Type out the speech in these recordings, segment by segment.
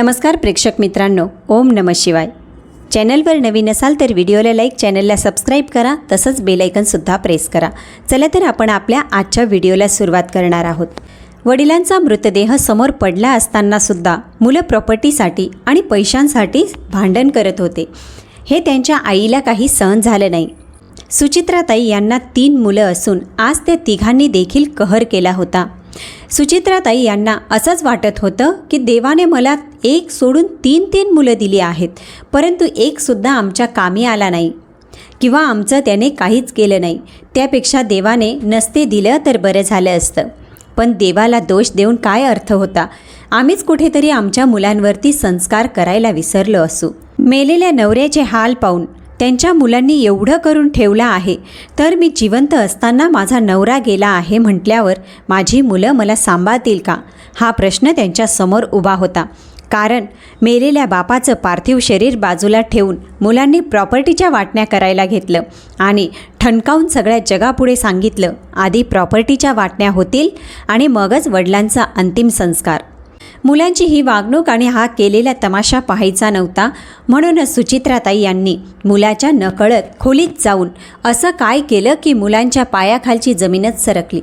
नमस्कार प्रेक्षक मित्रांनो ओम नम शिवाय. चॅनलवर नवीन असाल तर व्हिडिओला लाईक चॅनलला सबस्क्राईब करा तसंच बेलायकनसुद्धा प्रेस करा. चला तर आपण आपल्या आजच्या व्हिडिओला सुरुवात करणार आहोत. वडिलांचा मृतदेह समोर पडला असतानासुद्धा मुलं प्रॉपर्टीसाठी आणि पैशांसाठी भांडण करत होते. हे त्यांच्या आईला काही सहन झालं नाही. सुचित्राताई यांना तीन मुलं असून आज त्या तिघांनी देखील कहर केला होता. सुचित्राताई यांना असंच वाटत होतं की देवाने मला एक सोडून तीन तीन मुलं दिली आहेत परंतु एकसुद्धा आमच्या कामी आला नाही. किंवा आमचं त्याने काहीच केलं नाही. त्यापेक्षा देवाने नसते दिलं तर बरं झालं असतं. पण देवाला दोष देऊन काय अर्थ होता? आम्हीच कुठेतरी आमच्या मुलांवरती संस्कार करायला विसरलो असू. मेलेल्या नवऱ्याचे हाल पाहून त्यांच्या मुलांनी एवढं करून ठेवलं आहे तर मी जिवंत असताना माझा नवरा गेला आहे म्हटल्यावर माझी मुलं मला सांभाळतील का? हा प्रश्न त्यांच्यासमोर उभा होता. कारण मेलेल्या बापाचं पार्थिव शरीर बाजूला ठेवून मुलांनी प्रॉपर्टीच्या वाटण्या करायला घेतलं आणि ठणकावून सगळ्या जगापुढे सांगितलं आधी प्रॉपर्टीच्या वाटण्या होतील आणि मगच वडिलांचा अंतिम संस्कार. मुलांची ही वागणूक आणि हा केलेला तमाशा पाहायचा नव्हता म्हणूनच सुचित्राताई यांनी मुलाच्या नकळत खोलीत जाऊन असं काय केलं की मुलांच्या पायाखालची जमीनच सरकली.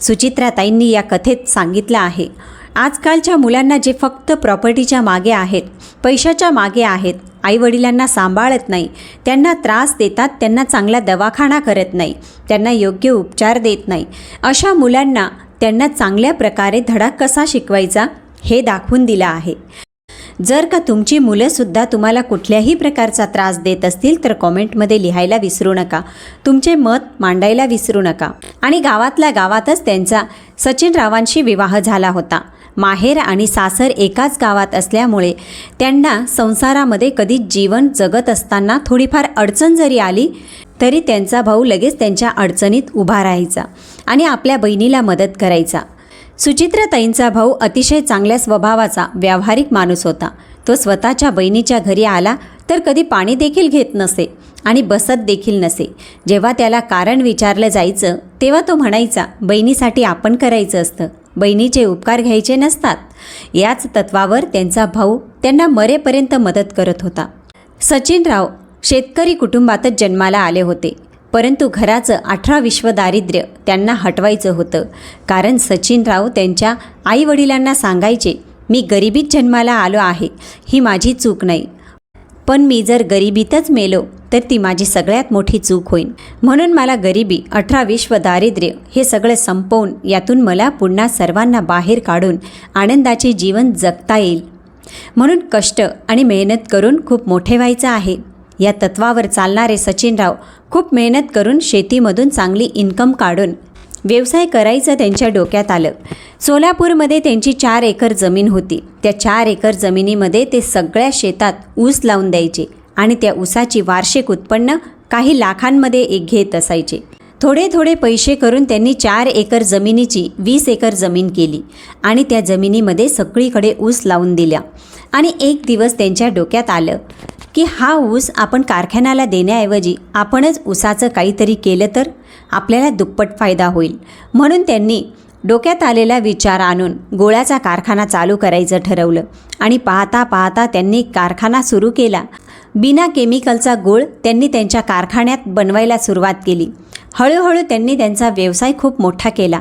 सुचित्राताईंनी या कथेत सांगितलं आहे आजकालच्या मुलांना जे फक्त प्रॉपर्टीच्या मागे आहेत पैशाच्या मागे आहेत आईवडिलांना सांभाळत नाही त्यांना त्रास देतात त्यांना चांगला दवाखाना करत नाही त्यांना योग्य उपचार देत नाही अशा मुलांना त्यांना चांगल्या प्रकारे धडा कसा शिकवायचा? हे दाखवून दिलं आहे. जर का तुमची मुलंसुद्धा तुम्हाला कुठल्याही प्रकारचा त्रास देत असतील तर कॉमेंटमध्ये लिहायला विसरू नका. तुमचे मत मांडायला विसरू नका. आणि गावातल्या गावातच त्यांचा सचिन रावांशी विवाह झाला होता. माहेर आणि सासर एकाच गावात असल्यामुळे त्यांना संसारामध्ये कधी जीवन जगत असताना थोडीफार अडचण जरी आली तरी त्यांचा भाऊ लगेच त्यांच्या अडचणीत उभा राहायचा आणि आपल्या बहिणीला मदत करायचा. सुचित्रताईंचा भाऊ अतिशय चांगल्या स्वभावाचा व्यावहारिक माणूस होता. तो स्वतःच्या बहिणीच्या घरी आला तर कधी पाणी देखील घेत नसे आणि बसत देखील नसे. जेव्हा त्याला कारण विचारलं जायचं तेव्हा तो म्हणायचा बहिणीसाठी आपण करायचं असतं. बहिणीचे उपकार घ्यायचे नसतात. याच तत्वावर त्यांचा भाऊ त्यांना मरेपर्यंत मदत करत होता. सचिनराव शेतकरी कुटुंबातच जन्माला आले होते. परंतु घराचं अठरा विश्व दारिद्र्य त्यांना हटवायचं होतं. कारण सचिनराव त्यांच्या आईवडिलांना सांगायचे मी गरिबीत जन्माला आलो आहे ही माझी चूक नाही. पण मी जर गरिबीतच मेलो तर ती माझी सगळ्यात मोठी चूक होईल म्हणून मला गरिबी अठरा विश्व दारिद्र्य हे सगळं संपवून यातून मला पुन्हा सर्वांना बाहेर काढून आनंदाचे जीवन जगता येईल. म्हणून कष्ट आणि मेहनत करून खूप मोठे व्हायचं आहे. या तत्वावर चालणारे सचिनराव खूप मेहनत करून शेतीमधून चांगली इन्कम काढून व्यवसाय करायचं त्यांच्या डोक्यात आलं. सोलापूरमध्ये त्यांची चार एकर जमीन होती. त्या चार एकर जमिनीमध्ये ते सगळ्या शेतात ऊस लावून द्यायचे आणि त्या ऊसाची वार्षिक उत्पन्न काही लाखांमध्ये एक घेत असायचे. थोडे थोडे पैसे करून त्यांनी चार एकर जमिनीची वीस एकर जमीन केली आणि त्या जमिनीमध्ये सगळीकडे ऊस लावून दिल्या आणि एक दिवस त्यांच्या डोक्यात आलं. की हा ऊस आपण कारखान्याला देण्याऐवजी आपणच ऊसाचं काहीतरी केलं तर आपल्याला दुप्पट फायदा होईल. म्हणून त्यांनी डोक्यात आलेला विचार आणून गोळ्याचा कारखाना चालू करायचं ठरवलं आणि पाहता पाहता त्यांनी कारखाना सुरू केला. बिना केमिकलचा गोळ त्यांनी त्यांच्या कारखान्यात बनवायला सुरुवात केली. हळूहळू त्यांनी त्यांचा व्यवसाय खूप मोठा केला.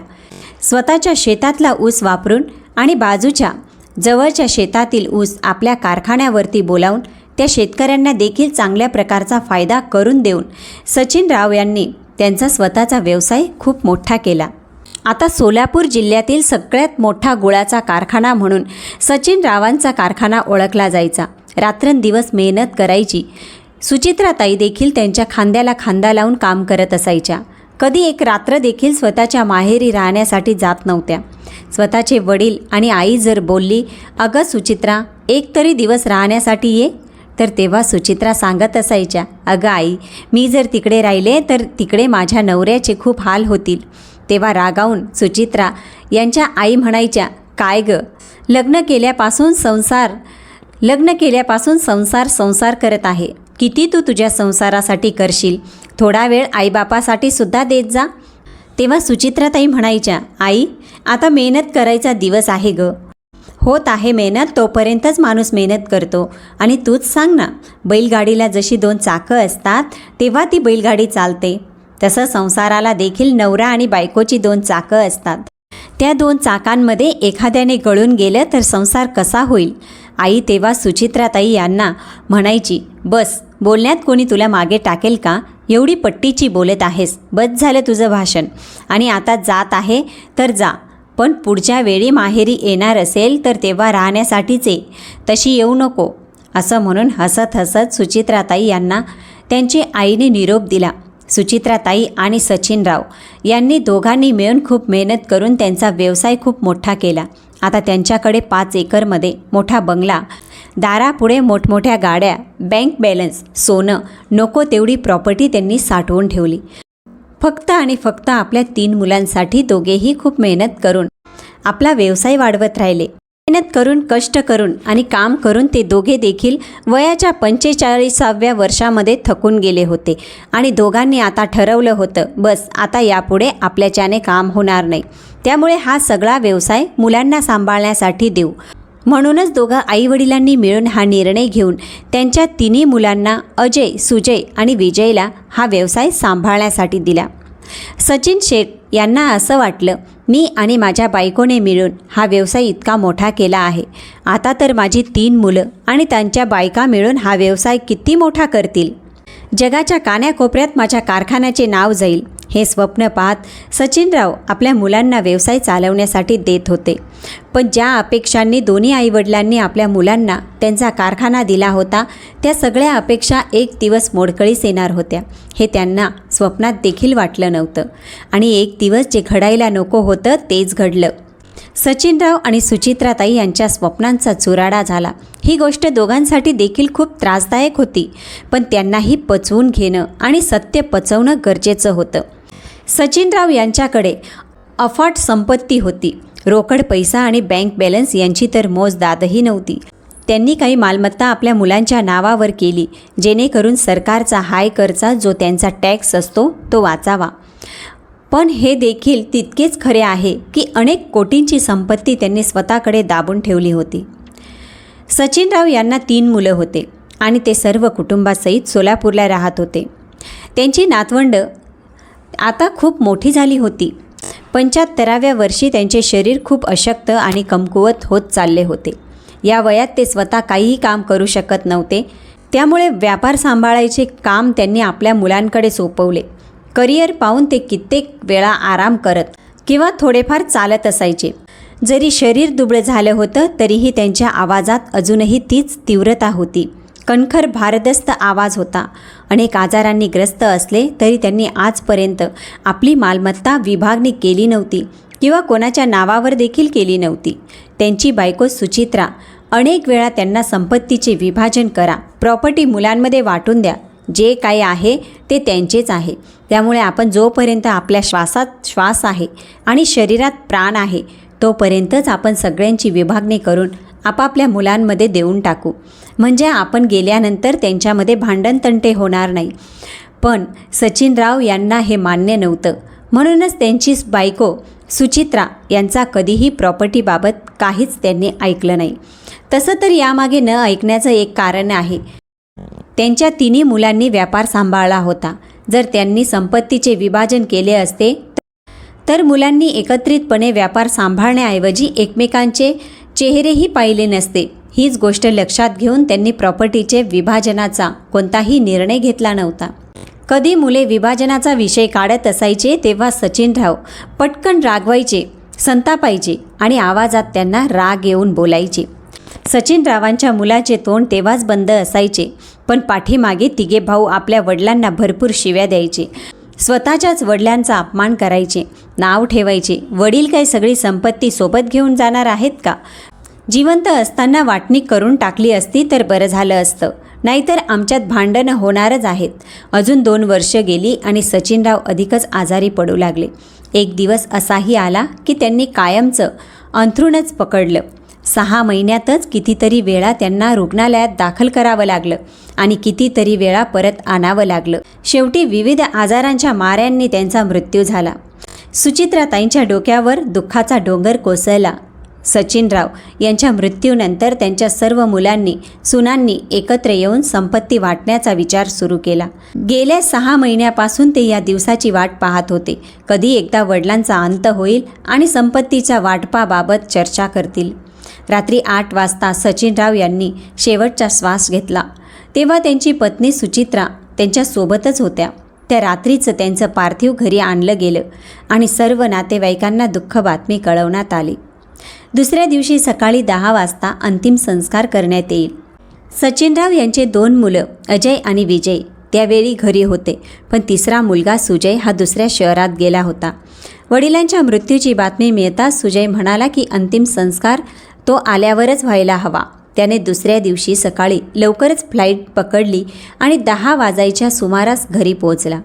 स्वतःच्या शेतातला ऊस वापरून आणि बाजूच्या जवळच्या शेतातील ऊस आपल्या कारखान्यावरती बोलावून त्या शेतकऱ्यांना देखील चांगल्या प्रकारचा फायदा करून देऊन सचिन राव यांनी त्यांचा स्वतःचा व्यवसाय खूप मोठा केला. आता सोलापूर जिल्ह्यातील सगळ्यात मोठा गुळाचा कारखाना म्हणून सचिन रावांचा कारखाना ओळखला जायचा. रात्रंदिवस मेहनत करायची. सुचित्राताई देखील त्यांच्या खांद्याला खांदा लावून काम करत असायच्या. कधी एक रात्र देखील स्वतःच्या माहेरी राहण्यासाठी जात नव्हत्या. स्वतःचे वडील आणि आई जर बोलली अगं सुचित्रा एक तरी दिवस राहण्यासाठी ये तर तेव्हा सुचित्रा सांगत असायच्या अगं आई मी जर तिकडे राहिले तर तिकडे माझ्या नवऱ्याचे खूप हाल होतील. तेव्हा रागावून सुचित्रा यांच्या आई म्हणायच्या काय ग? लग्न केल्यापासून संसार लग्न केल्यापासून संसार संसार करत आहे. किती तू तुझ्या संसारासाठी करशील? थोडा वेळ आईबापासाठी सुद्धा देत जा. तेव्हा सुचित्राताई म्हणायच्या आई आता मेहनत करायचा दिवस आहे ग. होत आहे मेहनत तोपर्यंतच माणूस मेहनत करतो. आणि तूच सांग ना बैलगाडीला जशी दोन चाकं असतात तेव्हा ती बैलगाडी चालते. तसं संसाराला देखील नवरा आणि बायकोची दोन चाकं असतात. त्या दोन चाकांमध्ये एखाद्याने गळून गेलं तर संसार कसा होईल? आई तेव्हा सुचित्राताई यांना म्हणायची बस बोलण्यात कोणी तुला मागे टाकेल का? एवढी पट्टीची बोलत आहेस. बस झालं तुझं भाषण. आणि आता जात आहे तर जा. पण पुढच्या वेळी माहेरी येणार असेल तर तेव्हा राहण्यासाठीचे तशी येऊ नको. असं म्हणून हसत हसत सुचित्राताई यांना त्यांची आईने निरोप दिला. सुचित्राताई आणि सचिनराव यांनी दोघांनी मिळून खूप मेहनत करून त्यांचा व्यवसाय खूप मोठा केला. आता त्यांच्याकडे पाच एकरमध्ये मोठा बंगला दारापुढे मोठमोठ्या गाड्या बँक बॅलन्स सोनं नको तेवढी प्रॉपर्टी त्यांनी साठवून ठेवली. फक्त आणि फक्त आपल्या तीन मुलांसाठी दोघेही खूप मेहनत करून आपला व्यवसाय वाढवत राहिले. मेहनत करून कष्ट करून आणि काम करून ते दोघे देखील वयाच्या पंचेचाळीसाव्या वर्षामध्ये थकून गेले होते आणि दोघांनी आता ठरवलं होतं बस आता यापुढे आपल्याच्याने काम होणार नाही. त्यामुळे हा सगळा व्यवसाय मुलांना सांभाळण्यासाठी देऊ. म्हणूनच दोघं आईवडिलांनी मिळून हा निर्णय घेऊन त्यांच्या तिन्ही मुलांना अजय सुजय आणि विजयला हा व्यवसाय सांभाळण्यासाठी दिला. सचिन शेठ यांना असं वाटलं मी आणि माझ्या बायकोने मिळून हा व्यवसाय इतका मोठा केला आहे. आता तर माझी तीन मुलं आणि त्यांच्या बायका मिळून हा व्यवसाय किती मोठा करतील? जगाच्या कान्याकोपऱ्यात माझ्या कारखान्याचे नाव जाईल. हे स्वप्न पाहत सचिनराव आपल्या मुलांना व्यवसाय चालवण्यासाठी देत होते. पण ज्या अपेक्षांनी दोन्ही आईवडिलांनी आपल्या मुलांना त्यांचा कारखाना दिला होता त्या सगळ्या अपेक्षा एक दिवस मोडकळीस येणार होत्या. हे त्यांना स्वप्नात देखील वाटलं नव्हतं. आणि एक दिवस जे घडायला नको होतं तेच घडलं. सचिनराव आणि सुचित्राताई यांच्या स्वप्नांचा चुराडा झाला. ही गोष्ट दोघांसाठी देखील खूप त्रासदायक होती. पण त्यांनाही पचवून घेणं आणि सत्य पचवणं गरजेचं होतं. सचिनराव यांच्याकडे अफाट संपत्ती होती. रोकड पैसा आणि बँक बॅलन्स यांची तर मोज दादही नव्हती. त्यांनी काही मालमत्ता आपल्या मुलांच्या नावावर केली जेणेकरून सरकारचा हाय करचा जो त्यांचा टॅक्स असतो तो वाचावा. पण हे देखील तितकेच खरे आहे की अनेक कोटींची संपत्ती त्यांनी स्वतःकडे दाबून ठेवली होती. सचिनराव यांना तीन मुलं होते आणि ते सर्व कुटुंबासहित सोलापूरला राहत होते. त्यांची नातवंड आता खूप मोठी झाली होती. पंच्याहत्तराव्या वर्षी त्यांचे शरीर खूप अशक्त आणि कमकुवत होत चालले होते. या वयात ते स्वतः काहीही काम करू शकत नव्हते. त्यामुळे व्यापार सांभाळायचे काम त्यांनी आपल्या मुलांकडे सोपवले. करिअर पाहून ते कित्येक वेळा आराम करत किंवा थोडेफार चालत असायचे. जरी शरीर दुबळं झालं होतं तरीही त्यांच्या आवाजात अजूनही तीच तीव्रता होती. कणखर भारदस्त आवाज होता. अनेक आजारांनी ग्रस्त असले तरी त्यांनी आजपर्यंत आपली मालमत्ता विभागणी केली नव्हती किंवा कोणाच्या नावावर देखील केली नव्हती. त्यांची बायको सुचित्रा अनेक वेळा त्यांना संपत्तीचे विभाजन करा प्रॉपर्टी मुलांमध्ये वाटून द्या जे काही आहे ते त्यांचेच आहे. त्यामुळे आपण जोपर्यंत आपल्या श्वासात श्वास आहे आणि शरीरात प्राण आहे तोपर्यंतच आपण सगळ्यांची विभागणी करून आपापल्या मुलांमध्ये देऊन टाकू. म्हणजे आपण गेल्यानंतर त्यांच्यामध्ये भांडणतंटे होणार नाही. पण सचिनराव यांना हे मान्य नव्हतं. म्हणूनच त्यांची बायको सुचित्रा यांचा कधीही प्रॉपर्टीबाबत काहीच त्यांनी ऐकलं नाही. तसं तर यामागे न ऐकण्याचं एक कारण आहे. त्यांच्या तिन्ही मुलांनी व्यापार सांभाळला होता. जर त्यांनी संपत्तीचे विभाजन केले असते तर मुलांनी एकत्रितपणे व्यापार सांभाळण्याऐवजी एकमेकांचे चेहरेही पाहिले नसते. हीच गोष्ट लक्षात घेऊन त्यांनी प्रॉपर्टीचे विभाजनाचा कोणताही निर्णय घेतला नव्हता. कधी मुले विभाजनाचा विषय काढत असायचे तेव्हा सचिनराव पटकन रागवायचे संतापायचे आणि आवाजात त्यांना राग येऊन बोलायचे. सचिनरावांच्या मुलाचे तोंड तेव्हाच बंद असायचे पण पाठीमागे तिघे भाऊ आपल्या वडिलांना भरपूर शिव्या द्यायचे. स्वतःच्याच वडिलांचा अपमान करायचे नाव ठेवायचे. वडील काही सगळी संपत्ती सोबत घेऊन जाणार आहेत का? जिवंत असताना वाटणी करून टाकली असती तर बरं झालं असतं. नाहीतर आमच्यात भांडणं होणारच आहेत. अजून दोन वर्ष गेली आणि सचिनराव अधिकच आजारी पडू लागले. एक दिवस असाही आला की त्यांनी कायमचं अंथरूणच पकडलं. सहा महिन्यातच कितीतरी वेळा त्यांना रुग्णालयात दाखल करावं लागलं आणि कितीतरी वेळा परत आणावं लागलं. शेवटी विविध आजारांच्या माऱ्यांनी त्यांचा मृत्यू झाला. सुचित्राताईंच्या डोक्यावर दुःखाचा डोंगर कोसळला. सचिनराव यांच्या मृत्यूनंतर त्यांच्या सर्व मुलांनी सुनांनी एकत्र येऊन संपत्ती वाटण्याचा विचार सुरू केला. गेल्या सहा महिन्यापासून ते या दिवसाची वाट पाहत होते. कधी एकदा वडिलांचा अंत होईल आणि संपत्तीच्या वाटपाबाबत चर्चा करतील. रात्री आठ वाजता सचिनराव यांनी शेवटचा श्वास घेतला. तेव्हा त्यांची पत्नी सुचित्रा त्यांच्यासोबतच होत्या. त्या रात्रीचं त्यांचं पार्थिव घरी आणलं गेलं आणि सर्व नातेवाईकांना दुःख बातमी कळवण्यात आली. दुसऱ्या दिवशी सकाळी दहा वाजता अंतिम संस्कार करण्यात येईल. सचिनराव यांचे दोन मुलं अजय आणि विजय त्यावेळी घरी होते पण तिसरा मुलगा सुजय हा दुसऱ्या शहरात गेला होता. वडिलांच्या मृत्यूची बातमी मिळताच सुजय म्हणाला की अंतिम संस्कार तो आल्यावरच व्हायला हवा. त्याने दुसऱ्या दिवशी सकाळी लवकरच फ्लाईट पकडली आणि दहा वाजायच्या सुमारास घरी पोहोचला.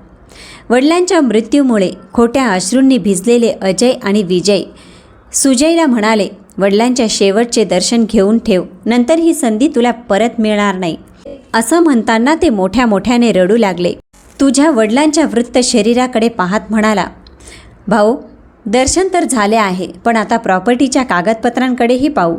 वडिलांच्या मृत्यूमुळे खोट्या अश्रूंनी भिजलेले अजय आणि विजय सुजयला म्हणाले वडिलांच्या शेवटचे दर्शन घेऊन ठेव नंतर ही संधी तुला परत मिळणार नाही. असं म्हणताना ते मोठ्या मोठ्याने रडू लागले. तुझ्या वडिलांच्या वृत्त शरीराकडे पाहत म्हणाला भाऊ दर्शन तर झाले आहे पण आता प्रॉपर्टीच्या कागदपत्रांकडेही पाहू.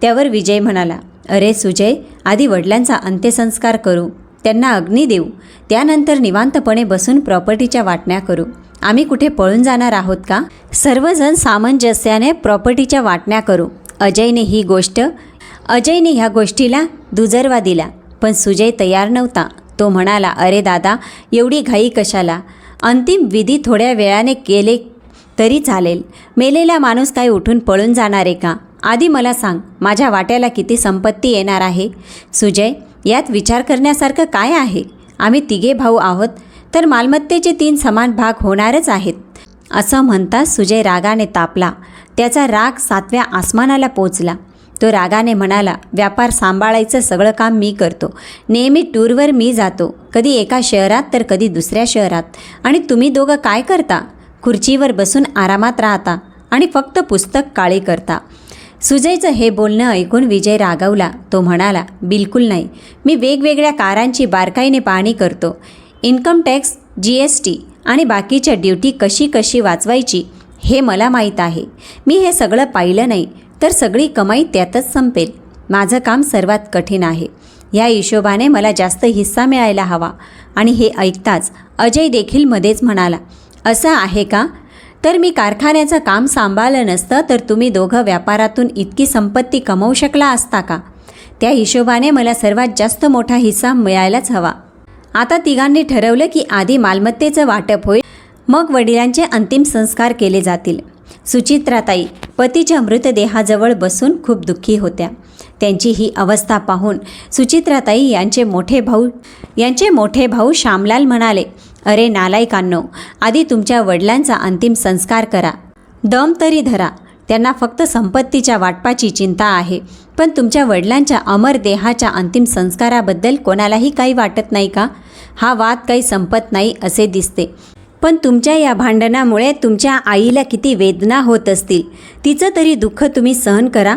त्यावर विजय म्हणाला अरे सुजय आधी वडिलांचा अंत्यसंस्कार करू. त्यांना अग्नी देऊ. त्यानंतर निवांतपणे बसून प्रॉपर्टीच्या वाटण्या करू. आम्ही कुठे पळून जाणार आहोत का? सर्वजण सामंजस्याने प्रॉपर्टीच्या वाटण्या करू. अजयने ही गोष्ट अजयने ह्या गोष्टीला दुजरवा दिला. पण सुजय तयार नव्हता. तो म्हणाला अरे दादा एवढी घाई कशाला? अंतिम विधी थोड्या वेळाने केले तरी चालेल. मेलेला माणूस काय उठून पळून जाणार आहे का? आधी मला सांग माझ्या वाट्याला किती संपत्ती येणार आहे? सुजय यात विचार करण्यासारखं काय आहे? आम्ही तिघे भाऊ आहोत तर मालमत्तेचे तीन समान भाग होणारच आहेत. असं म्हणता सुजय रागाने तापला. त्याचा राग सातव्या आसमानाला पोचला. तो रागाने म्हणाला व्यापार सांभाळायचं सगळं काम मी करतो. नेहमी टूरवर मी जातो. कधी एका शहरात तर कधी दुसऱ्या शहरात. आणि तुम्ही दोघं काय करता? खुर्चीवर बसून आरामात राहता आणि फक्त पुस्तक काळी करता. सुजयचं हे बोलणं ऐकून विजय रागवला. तो म्हणाला बिलकुल नाही. मी वेगवेगळ्या कारांची बारकाईने पाहणी करतो. Income tax G S T आणि बाकीच्या ड्युटी कशी कशी वाचवायची हे मला माहीत आहे. मी हे सगळं पाहिलं नाही तर सगळी कमाई त्यातच संपेल. माझं काम सर्वात कठीण आहे. या हिशोबाने मला जास्त हिस्सा मिळायला हवा. आणि हे ऐकताच अजय देखील मध्येच म्हणाला असं आहे का? तर मी कारखान्याचं काम सांभाळलं नसतं तर तुम्ही दोघं व्यापारातून इतकी संपत्ती कमवू शकला असता का? त्या हिशोबाने मला सर्वात जास्त मोठा हिस्सा मिळायलाच हवा. आता तिघांनी ठरवलं की आधी मालमत्तेचं वाटप होईल मग वडिलांचे अंतिम संस्कार केले जातील. सुचित्राताई पतीच्या मृतदेहाजवळ बसून खूप दुःखी होत्या. त्यांची ही अवस्था पाहून सुचित्राताई यांचे मोठे भाऊ यांचे मोठे भाऊ श्यामलाल म्हणाले अरे नालायकांनो आधी तुमच्या वडिलांचा अंतिम संस्कार करा. दम तरी धरा. त्यांना फक्त संपत्तीच्या वाटपाची चिंता आहे. पण तुमच्या वडिलांच्या अमर देहाच्या अंतिम संस्काराबद्दल कोणालाही काही वाटत नाही का? हा वाद काही संपत नाही असे दिसते. पण तुमच्या या भांडणामुळे तुमच्या आईला किती वेदना होत असतील. तिचं तरी दुःख तुम्ही सहन करा.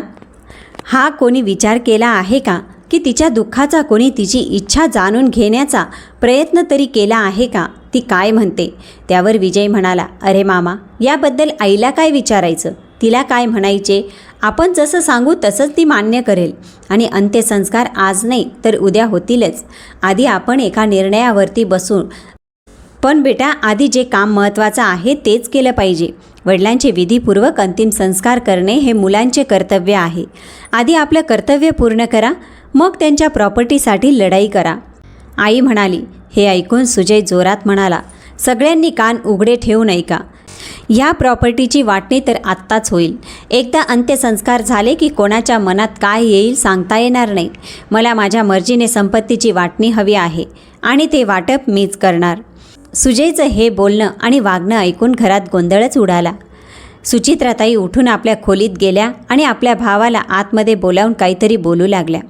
हा कोणी विचार केला आहे का? की तिच्या दुःखाचा कोणी तिची इच्छा जाणून घेण्याचा प्रयत्न तरी केला आहे का? ती काय म्हणते? त्यावर विजय म्हणाला अरे मामा याबद्दल आईला काय विचारायचं? तिला काय म्हणायचे? आपण जसं सांगू तसंच ती मान्य करेल. आणि अंत्यसंस्कार आज नाही तर उद्या होतीलच. आधी आपण एका निर्णयावरती बसून पण बेटा आधी जे काम महत्त्वाचं आहे तेच केलं पाहिजे. वडिलांचे विधीपूर्वक अंतिम संस्कार करणे हे मुलांचे कर्तव्य आहे. आधी आपलं कर्तव्य पूर्ण करा मग त्यांच्या प्रॉपर्टीसाठी लढाई करा. आई म्हणाली हे ऐकून सुजय जोरात म्हणाला सगळ्यांनी कान उघडे ठेवून ऐका ह्या प्रॉपर्टीची वाटणी तर आत्ताच होईल. एकदा अंत्यसंस्कार झाले की कोणाच्या मनात काय येईल सांगता येणार नाही. मला माझ्या मर्जीने संपत्तीची वाटणी हवी आहे आणि ते वाटप मीच करणार. सुजयचं हे बोलणं आणि वागणं ऐकून घरात गोंधळच उडाला. सुचित्राताई उठून आपल्या खोलीत गेल्या आणि आपल्या भावाला आतमध्ये बोलावून काहीतरी बोलू लागल्या.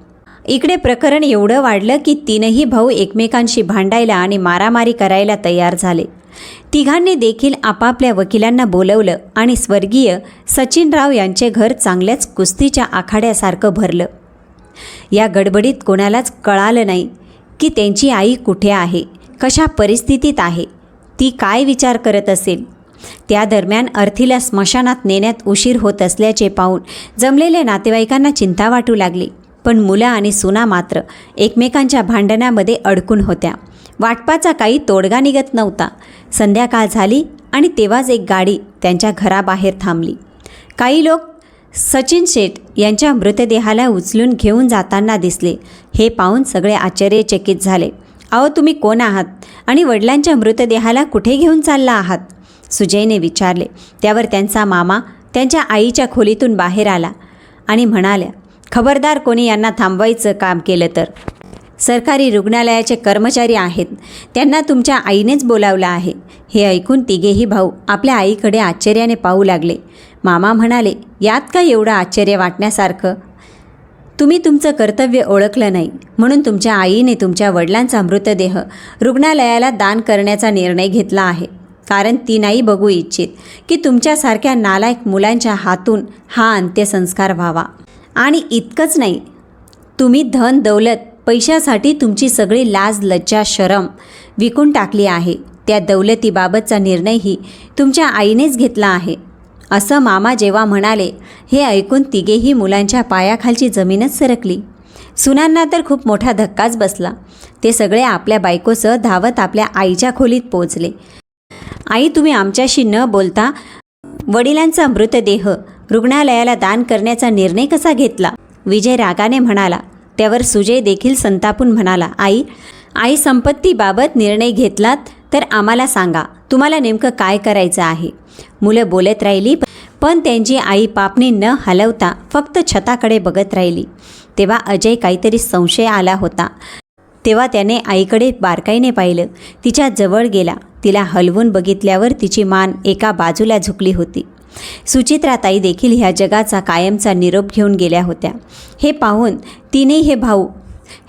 इकडे प्रकरण एवढं वाढलं की तीनही भाऊ एकमेकांशी भांडायला आणि मारामारी करायला तयार झाले. तिघांनी देखील आपापल्या वकिलांना बोलवलं आणि स्वर्गीय सचिनराव यांचे घर चांगल्याच कुस्तीच्या आखाड्यासारखं भरलं. या गडबडीत कोणालाच कळालं नाही की त्यांची आई कुठे आहे कशा परिस्थितीत आहे ती काय विचार करत असेल. त्या दरम्यान अर्थीला स्मशानात नेण्यात उशीर होत असल्याचे पाहून जमलेल्या नातेवाईकांना चिंता वाटू लागली. पण मुलं आणि सुना मात्र एकमेकांच्या भांडणामध्ये अडकून होत्या. वाटपाचा काही तोडगा निघत नव्हता. संध्याकाळ झाली आणि तेव्हाच एक गाडी त्यांच्या घराबाहेर थांबली. काही लोक सचिन शेठ यांच्या मृतदेहाला उचलून घेऊन जाताना दिसले. हे पाहून सगळे आश्चर्यचकित झाले. अहो तुम्ही कोण आहात? आणि वडिलांच्या मृतदेहाला कुठे घेऊन चालला आहात? सुजयने विचारले. त्यावर त्यांचा मामा त्यांच्या आईच्या खोलीतून बाहेर आला आणि म्हणाल्या खबरदार कोणी यांना थांबवायचं काम केलं तर? सरकारी रुग्णालयाचे कर्मचारी आहेत. त्यांना तुमच्या आईनेच बोलावलं आहे. हे ऐकून तिघेही भाऊ आपल्या आईकडे आश्चर्याने पाहू लागले. मामा म्हणाले यात का एवढं आश्चर्य वाटण्यासारखं? तुम्ही तुमचं कर्तव्य ओळखलं नाही. म्हणून तुमच्या आईने तुमच्या वडिलांचा मृतदेह रुग्णालयाला दान करण्याचा निर्णय घेतला आहे. कारण ती नाही बघू इच्छित की तुमच्यासारख्या नालायक मुलांच्या हातून हा अंत्यसंस्कार व्हावा. आणि इतकंच नाही. तुम्ही धन दौलत पैशासाठी तुमची सगळी लाज लज्जा शरम विकून टाकली आहे. त्या दौलतीबाबतचा निर्णयही तुमच्या आईनेच घेतला आहे. असं मामा जेव्हा म्हणाले हे ऐकून तिघेही मुलांच्या पायाखालची जमीनच सरकली. सुनांना तर खूप मोठा धक्काच बसला. ते सगळे आपल्या बायकोसह धावत आपल्या आईच्या खोलीत पोचले आई तुम्ही आमच्याशी न बोलता वडिलांचा मृतदेह रुग्णालयाला दान करण्याचा निर्णय कसा घेतला? विजय रागाने म्हणाला. त्यावर सुजय देखील संतापून म्हणाला आई आई संपत्तीबाबत निर्णय घेतलात तर आम्हाला सांगा तुम्हाला नेमकं काय करायचं आहे? मुलं बोलत राहिली पण त्यांची आई पापणी न हलवता फक्त छताकडे बघत राहिली. तेव्हा अजय काहीतरी संशय आला होता. तेव्हा त्याने आईकडे बारकाईने पाहिलं. तिच्या जवळ गेला. तिला हलवून बघितल्यावर तिची मान एका बाजूला झुकली होती. सुचित्राताई देखील ह्या जगाचा कायमचा निरोप घेऊन गेल्या होत्या. हे पाहून तिने हे भाऊ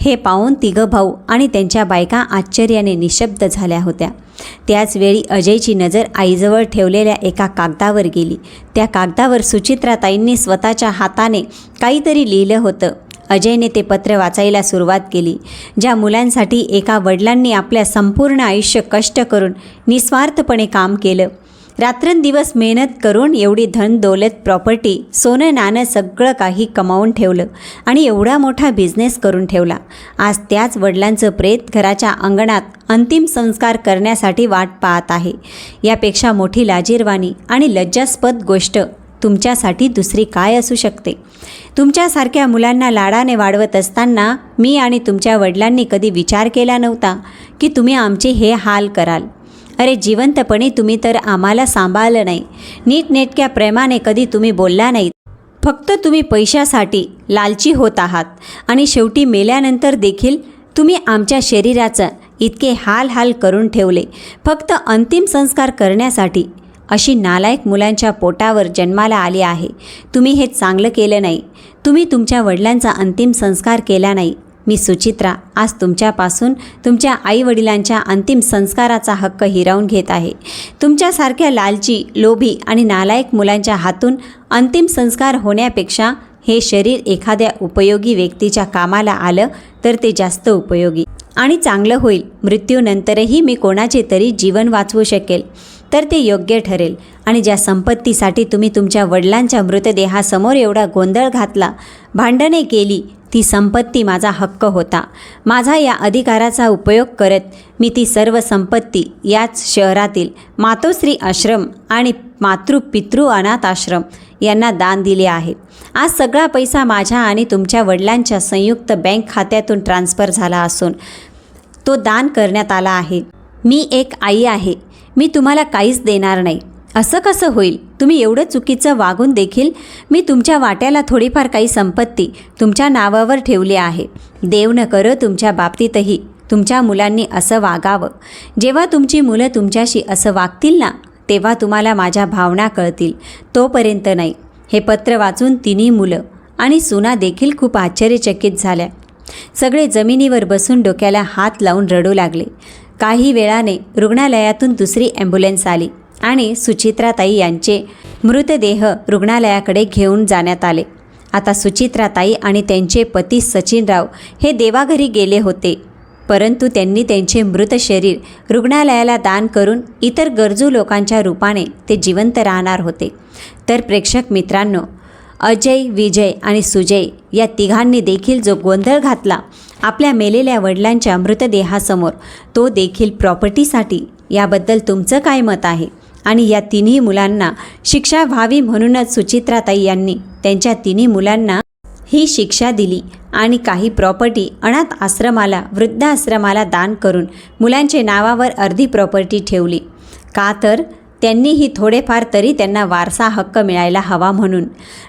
हे पाहून तिघं भाऊ आणि त्यांच्या बायका आश्चर्याने निशब्द झाल्या होत्या. त्याचवेळी अजयची नजर आईजवळ ठेवलेल्या एका कागदावर गेली. त्या कागदावर सुचित्राताईंनी स्वतःच्या हाताने काहीतरी लिहिलं होतं. अजयने ते पत्र वाचायला सुरुवात केली ज्या मुलांसाठी एका वडिलांनी आपल्या संपूर्ण आयुष्य कष्ट करून निस्वार्थपणे काम केलं. रात्रंदिवस मेहनत करून एवढी धन दौलत प्रॉपर्टी सोनं नाणं सगळं काही कमावून ठेवलं आणि एवढा मोठा बिझनेस करून ठेवला. आज त्याच वडिलांचं प्रेत घराच्या अंगणात अंतिम संस्कार करण्यासाठी वाट पाहत आहे. यापेक्षा मोठी लाजीरवाणी आणि लज्जास्पद गोष्ट तुमच्यासाठी दुसरी काय असू शकते? तुमच्यासारख्या मुलांना लाडाने वाढवत असताना मी आणि तुमच्या वडिलांनी कधी विचार केला नव्हता की तुम्ही आमचे हे हाल कराल. अरे जिवंतपणे तुम्ही तर आम्हाला सांभाळलं नाही. नीटनेटक्या प्रेमाने कधी तुम्ही बोलला नाही. फक्त तुम्ही पैशासाठी लालची होत आहात. आणि शेवटी मेल्यानंतर देखील तुम्ही आमच्या शरीराचं इतके हाल हाल करून ठेवले. फक्त अंतिम संस्कार करण्यासाठी अशी नालायक मुलांच्या पोटावर जन्माला आली आहे. तुम्ही हे चांगलं केलं नाही. तुम्ही तुमच्या वडिलांचा अंतिम संस्कार केला नाही. मी सुचित्रा आज तुमच्यापासून तुमच्या आईवडिलांच्या अंतिम संस्काराचा हक्क हिरावून घेत आहे. तुमच्यासारख्या लालची लोभी आणि नालायक मुलांच्या हातून अंतिम संस्कार होण्यापेक्षा हे शरीर एखाद्या उपयोगी व्यक्तीच्या कामाला आलं तर ते जास्त उपयोगी आणि चांगलं होईल. मृत्यूनंतरही मी कोणाचे तरी जीवन वाचवू शकेल तर ते योग्य ठरेल आणि ज्या संपत्तीसाठी तुम्ही तुमच्या वडिलांच्या मृतदेहासमोर एवढा गोंधळ घातला भांडणे केली ती संपत्ती माझा हक्क होता. माझा या अधिकाराचा उपयोग करत मी ती सर्व संपत्ती याच शहरातील मातोश्री आश्रम आणि मातृ पितृ अनाथ आश्रम यांना दान दिले आहे. आज सगळा पैसा माझ्या आणि तुमच्या वडिलांच्या संयुक्त बँक खात्यातून ट्रान्स्फर झाला असून तो दान करण्यात आला आहे. मी एक आई आहे. मी तुम्हाला काहीच देणार नाही. असं कसं होईल? तुम्ही एवढं चुकीचं वागून देखील मी तुमच्या वाट्याला थोडीफार काही संपत्ती तुमच्या नावावर ठेवली आहे. देव न करं तुमच्या बाबतीतही. तुमच्या मुलांनी असं वागावं. जेव्हा तुमची मुलं तुमच्याशी असं वागतील ना तेव्हा तुम्हाला माझ्या भावना कळतील. तोपर्यंत नाही. हे पत्र वाचून तिन्ही मुलं आणि सुना देखील खूप आश्चर्यचकित झाल्या. सगळे जमिनीवर बसून डोक्याला हात लावून रडू लागले. काही वेळाने रुग्णालयातून दुसरी ॲम्ब्युलन्स आली. आणि सुचित्राताई यांचे मृतदेह रुग्णालयाकडे घेऊन जाण्यात आले. आता सुचित्राताई आणि त्यांचे पती सचिनराव हे देवाघरी गेले होते. परंतु त्यांनी त्यांचे मृत शरीर रुग्णालयाला दान करून इतर गरजू लोकांच्या रूपाने ते जिवंत राहणार होते. तर प्रेक्षक मित्रांनो अजय विजय आणि सुजय या तिघांनी देखील जो गोंधळ घातला आपल्या मेलेल्या वडिलांच्या मृतदेहासमोर तो देखील प्रॉपर्टीसाठी. याबद्दल तुमचं काय मत आहे? आणि या तिन्ही मुलांना शिक्षा व्हावी म्हणूनच सुचित्राताई यांनी त्यांच्या तिन्ही मुलांना ही शिक्षा दिली आणि काही प्रॉपर्टी अनाथ आश्रमाला वृद्धाश्रमाला दान करून मुलांचे नावावर अर्धी प्रॉपर्टी ठेवली. का तर? त्यांनीही थोडेफार तरी त्यांना वारसा हक्क मिळायला हवा म्हणून.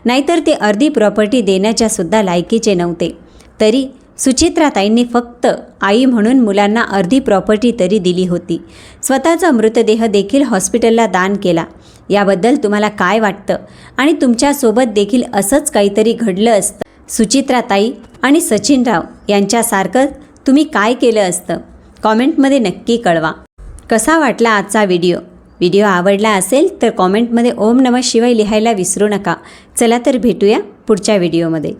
नाहीतर ते अर्धी प्रॉपर्टी देण्याच्यासुद्धा लायकीचे नव्हते. तरी सुचित्राताईंनी फक्त आई म्हणून मुलांना अर्धी प्रॉपर्टी तरी दिली होती. स्वतःचा मृतदेह देखील हॉस्पिटलला दान केला. याबद्दल तुम्हाला काय वाटतं? आणि तुमच्यासोबत देखील असंच काहीतरी घडलं असतं? सुचित्राताई आणि सचिनराव यांच्यासारखं तुम्ही काय केलं असतं? कॉमेंटमध्ये नक्की कळवा. कसा वाटला आजचा व्हिडिओ? व्हिडिओ आवडला असेल तर कॉमेंटमध्ये ओम नमः शिवाय लिहायला विसरू नका. चला तर भेटूया पुढच्या व्हिडिओमध्ये.